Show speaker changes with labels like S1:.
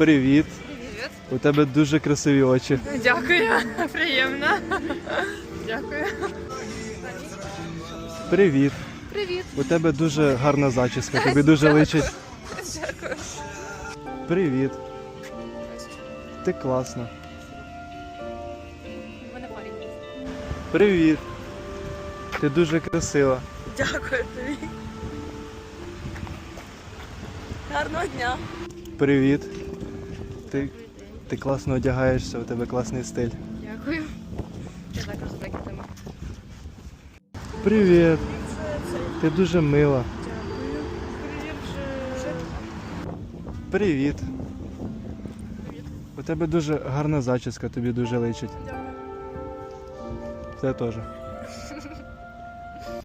S1: Привіт.
S2: Привіт.
S1: У тебе дуже красиві очі.
S2: Дякую. Приємно. Дякую.
S1: Привіт.
S2: Привіт.
S1: У тебе дуже гарна зачіска, тобі дуже личить.
S2: Дякую.
S1: Привіт. Ти класна.
S2: У мене парень.
S1: Привіт. Ти дуже красива.
S2: Дякую тобі. Гарного дня.
S1: Привіт. Ти, ти класно одягаєшся, у тебе класний стиль.
S2: Дякую. Я також бекетами.
S1: Привіт. Ти дуже мила.
S2: Дякую.
S1: Привіт. У тебе дуже гарна зачіска, тобі дуже личить. Це теж.